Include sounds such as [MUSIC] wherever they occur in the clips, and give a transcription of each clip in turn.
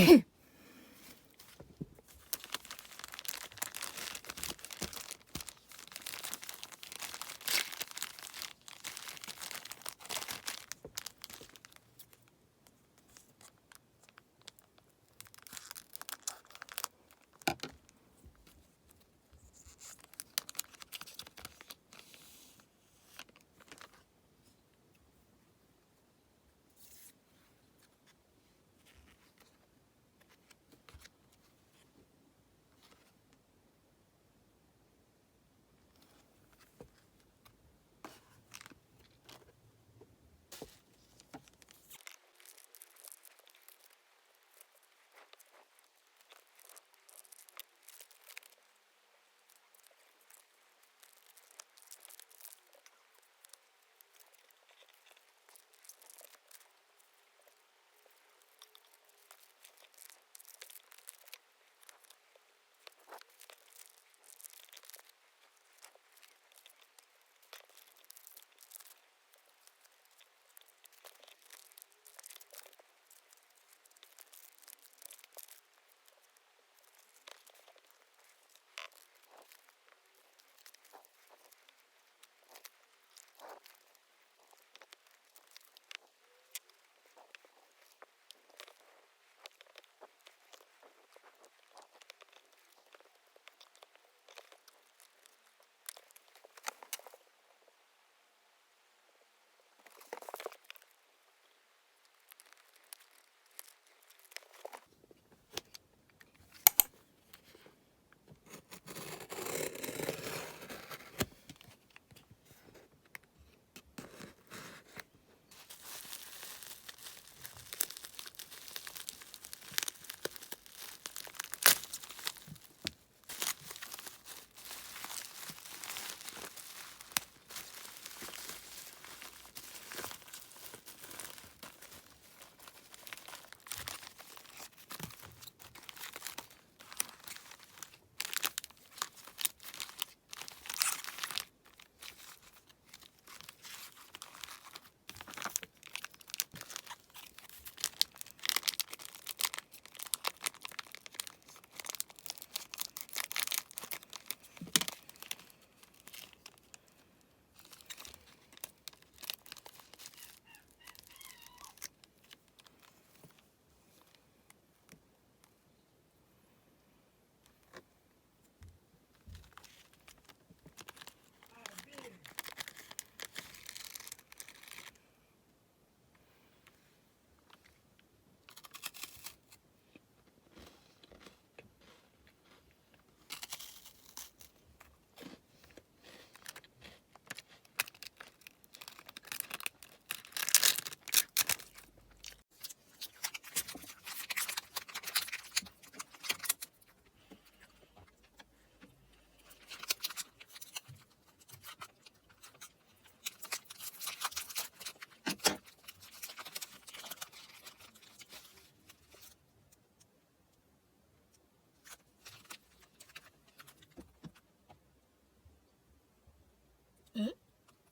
[LAUGHS] okay.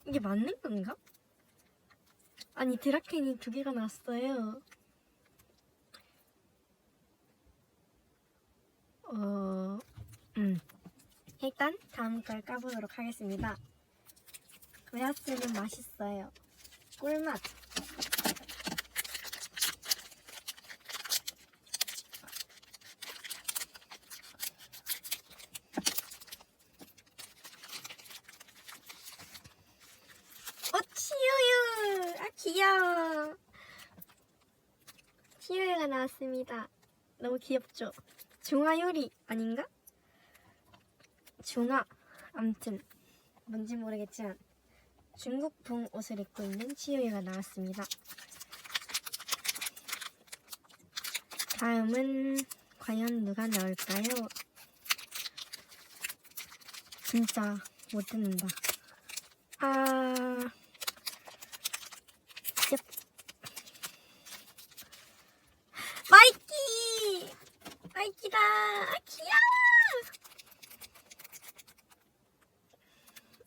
이게 맞는 건가? 아니 드라켄이 두 개가 나왔어요. 어, 음. 일단 다음 걸 까보도록 하겠습니다. 그야스는 맛있어요. 꿀맛. 어, 치유유! 아, 귀여워. 치유유가 나왔습니다. 너무 귀엽죠? 중화 요리 아닌가? 중화. 암튼, 뭔지 모르겠지만, 중국풍 옷을 입고 있는 치유유가 나왔습니다. 다음은, 과연 누가 나올까요? 진짜 못 듣는다. 아, 마이키! 마이키다! 아, 귀여워!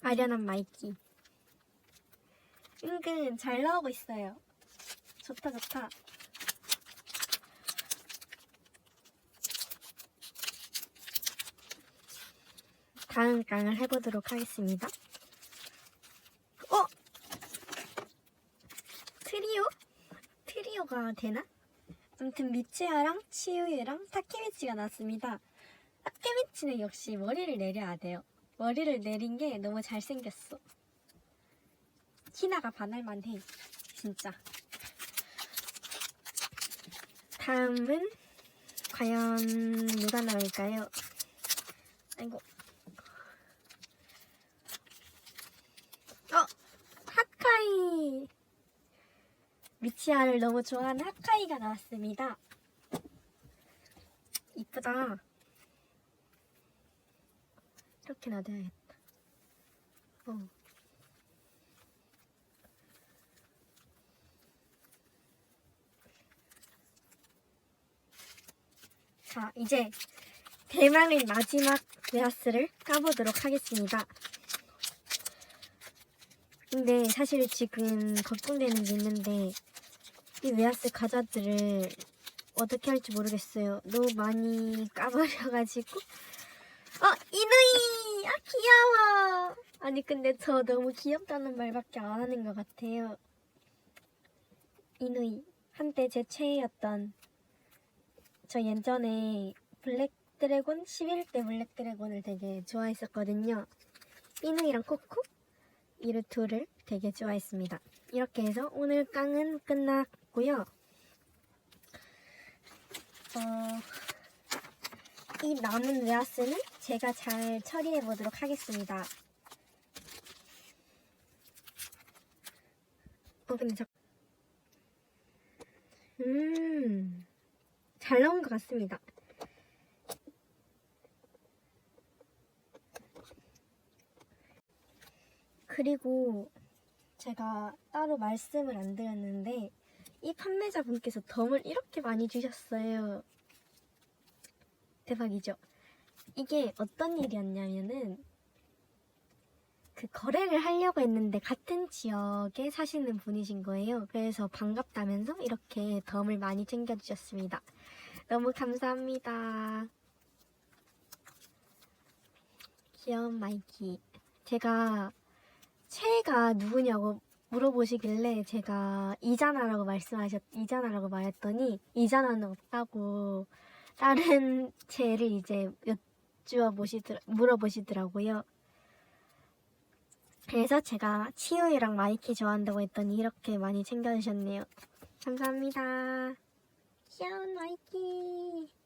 아련한 마이키. 은근 잘 나오고 있어요. 좋다, 좋다. 다음 강을 해보도록 하겠습니다. 어? 트리오? 트리오가 되나? 아무튼 미치아랑 치우유랑 타케미치가 나왔습니다. 타케미치는 역시 머리를 내려야 돼요. 머리를 내린 게 너무 잘생겼어. 희나가 반할만 해. 진짜. 다음은 과연 누가 나올까요? 아이고. 어! 하카이! 미치아를 너무 좋아하는 하카이가 나왔습니다. 이쁘다. 이렇게 놔둬야겠다. 어. 자, 이제 대망의 마지막 웨하스를 까보도록 하겠습니다. 근데 사실 지금 걱정되는 게 있는데 이 웨하스 과자들을 어떻게 할지 모르겠어요. 너무 많이 까버려가지고 어 이누이 아 귀여워 아니 근데 저 너무 귀엽다는 말밖에 안 하는 것 같아요. 이누이 한때 제 최애였던 저 예전에 블랙 드래곤 11대 블랙 드래곤을 되게 좋아했었거든요. 이누이랑 코코 둘을 되게 좋아했습니다. 이렇게 해서 오늘 깡은 끝났 고요. 어, 이 남은 웨하스는 제가 잘 처리해 보도록 하겠습니다. 어, 근데 저, 음, 잘 나온 것 같습니다. 그리고 제가 따로 말씀을 안 드렸는데 이 판매자분께서 덤을 이렇게 많이 주셨어요. 대박이죠? 이게 어떤 일이었냐면은 그 거래를 하려고 했는데 같은 지역에 사시는 분이신 거예요. 그래서 반갑다면서 이렇게 덤을 많이 챙겨주셨습니다. 너무 감사합니다. 귀여운 마이키. 제가 최애가 누구냐고 물어보시길래 제가 이자나라고 말씀하셨 이자나라고 말했더니 이자나는 없다고 다른 죄를 [LAUGHS] 이제 여쭈어 보시더 물어보시더라고요. 그래서 제가 치우이랑 마이키 좋아한다고 했더니 이렇게 많이 챙겨주셨네요. 감사합니다. 귀여운 마이키.